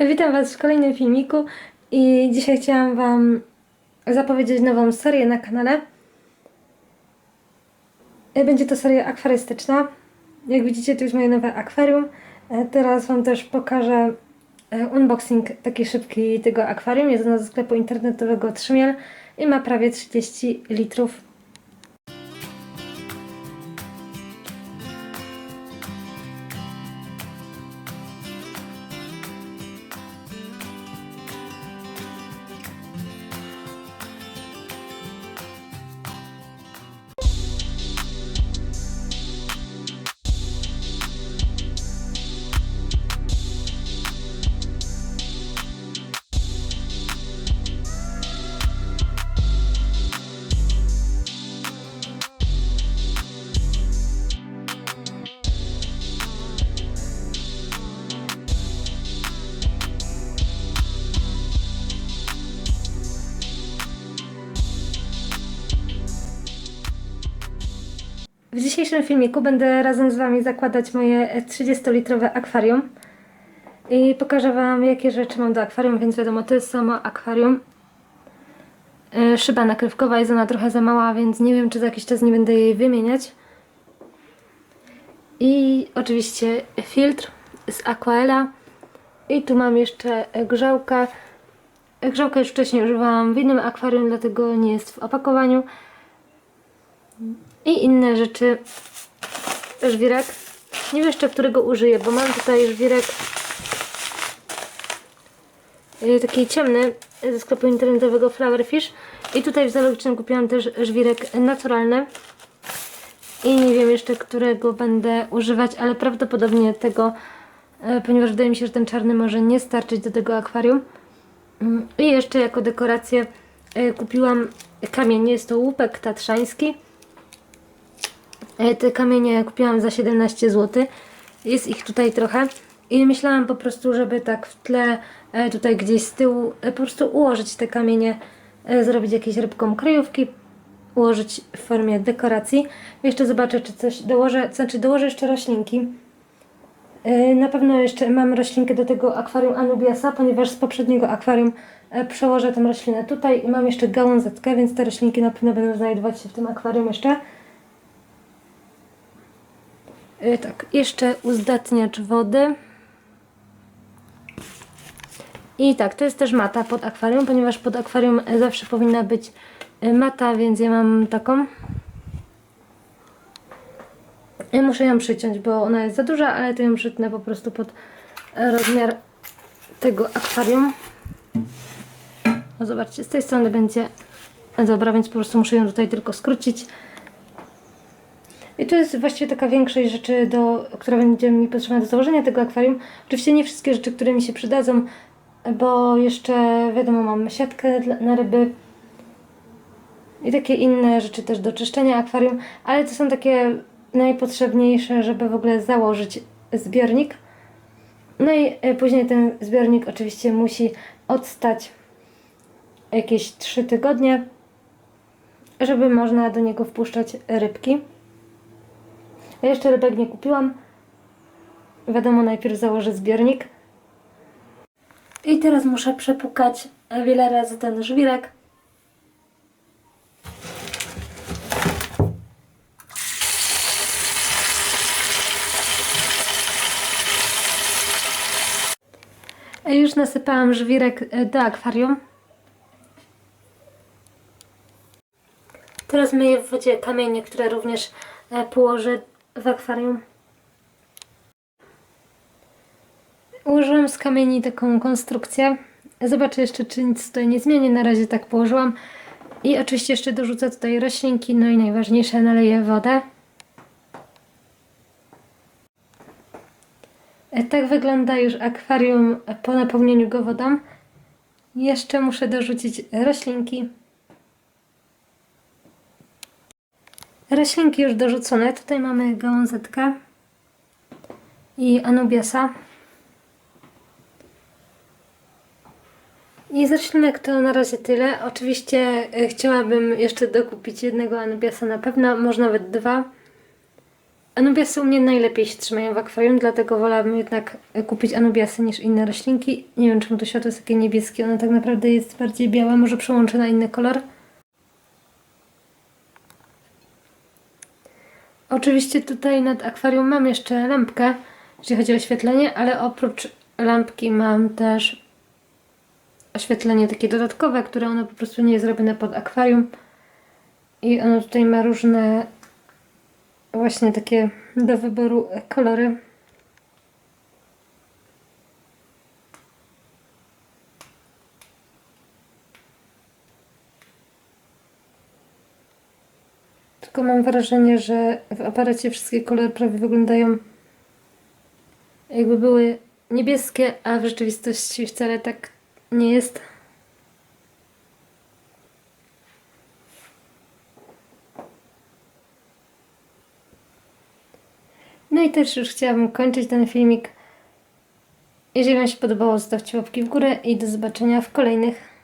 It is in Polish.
Witam Was w kolejnym filmiku i dzisiaj chciałam Wam zapowiedzieć nową serię na kanale. Będzie to seria akwarystyczna. Jak widzicie, to jest moje nowe akwarium. E, Teraz Wam też pokażę e, unboxing taki szybki tego akwarium. Jest ono ze sklepu internetowego Trzymiel i ma prawie 30 litrów. W dzisiejszym filmiku będę razem z Wami zakładać moje 30-litrowe akwarium i pokażę Wam jakie rzeczy mam do akwarium, więc wiadomo, to jest samo akwarium. E, Szyba nakrywkowa jest ona trochę za mała, więc nie wiem czy za jakiś czas nie będę jej wymieniać. I oczywiście filtr z Aquaela. I tu mam jeszcze grzałkę. Grzałkę już wcześniej używałam w innym akwarium, dlatego nie jest w opakowaniu i inne rzeczy. Żwirek. Nie wiem jeszcze którego użyję, bo mam tutaj żwirek y, taki ciemny ze sklepu internetowego Flowerfish i tutaj w zoologicznym kupiłam też żwirek naturalny i nie wiem jeszcze którego będę używać, ale prawdopodobnie tego, y, ponieważ wydaje mi się, że ten czarny może nie starczyć do tego akwarium. Mm, I jeszcze jako dekorację y, kupiłam kamień, jest to łupek tatrzański. E, Te kamienie kupiłam za 17 zł. Jest ich tutaj trochę. I myślałam po prostu, żeby tak w tle, e, tutaj gdzieś z tyłu, e, po prostu ułożyć te kamienie, zrobić jakieś rybką kryjówki, ułożyć w formie dekoracji. Jeszcze zobaczę, czy coś dołożę, znaczy dołożę jeszcze roślinki. Na pewno jeszcze mam roślinkę do tego akwarium Anubiasa, ponieważ z poprzedniego akwarium przełożę tę roślinę tutaj i mam jeszcze gałązetkę, więc te roślinki na pewno będą znajdować się w tym akwarium jeszcze. E, Tak, jeszcze uzdatniacz wody. I tak, to jest też mata pod akwarium, ponieważ pod akwarium e, zawsze powinna być e, mata, więc ja mam taką. I muszę ją przyciąć, bo ona jest za duża, ale to ją przytnę po prostu pod e, rozmiar tego akwarium. O, zobaczcie, z tej strony będzie dobra, więc po prostu muszę ją tutaj tylko skrócić. I to jest właściwie taka większość rzeczy, do, która będzie mi potrzebna do założenia tego akwarium. Oczywiście nie wszystkie rzeczy, które mi się przydadzą, bo jeszcze wiadomo, mam siatkę na ryby i takie inne rzeczy też do czyszczenia akwarium, ale to są takie najpotrzebniejsze, żeby w ogóle założyć zbiornik. No i e, później ten zbiornik oczywiście musi odstać jakieś 3 tygodnie, żeby można do niego wpuszczać rybki. Ja jeszcze rybek nie kupiłam. Wiadomo, najpierw założę zbiornik. I teraz muszę przepukać wiele razy ten żwirek. Już nasypałam żwirek e, do akwarium. Teraz myję w wodzie kamienie, które również e, położę w akwarium. Ułożyłam z kamieni taką konstrukcję. Zobaczę jeszcze, czy nic tutaj nie zmienię. Na razie tak położyłam. I oczywiście jeszcze dorzucę tutaj roślinki. No i najważniejsze, naleję wodę. E, Tak wygląda już akwarium po napełnieniu go wodą. Jeszcze muszę dorzucić roślinki. Roślinki już dorzucone. Tutaj mamy gałązetkę i anubiasa. I z roślinek to na razie tyle. Oczywiście e, chciałabym jeszcze dokupić jednego anubiasa na pewno, może nawet dwa. Anubiasy u mnie najlepiej się trzymają w akwarium, dlatego wolałabym jednak kupić anubiasy niż inne roślinki. Nie wiem czemu to światło jest takie niebieskie, ono tak naprawdę jest bardziej białe, może przełączę na inny kolor. Oczywiście tutaj nad akwarium mam jeszcze lampkę, jeśli chodzi o oświetlenie, ale oprócz lampki mam też oświetlenie takie dodatkowe, które ono po prostu nie jest robione pod akwarium. I ono tutaj ma różne właśnie takie do wyboru kolory. Tylko mam wrażenie, że w aparacie wszystkie kolory prawie wyglądają jakby były niebieskie, a w rzeczywistości wcale tak nie jest. No i też już chciałabym kończyć ten filmik. Jeżeli Wam się podobało, zostawcie łapki w górę i do zobaczenia w kolejnych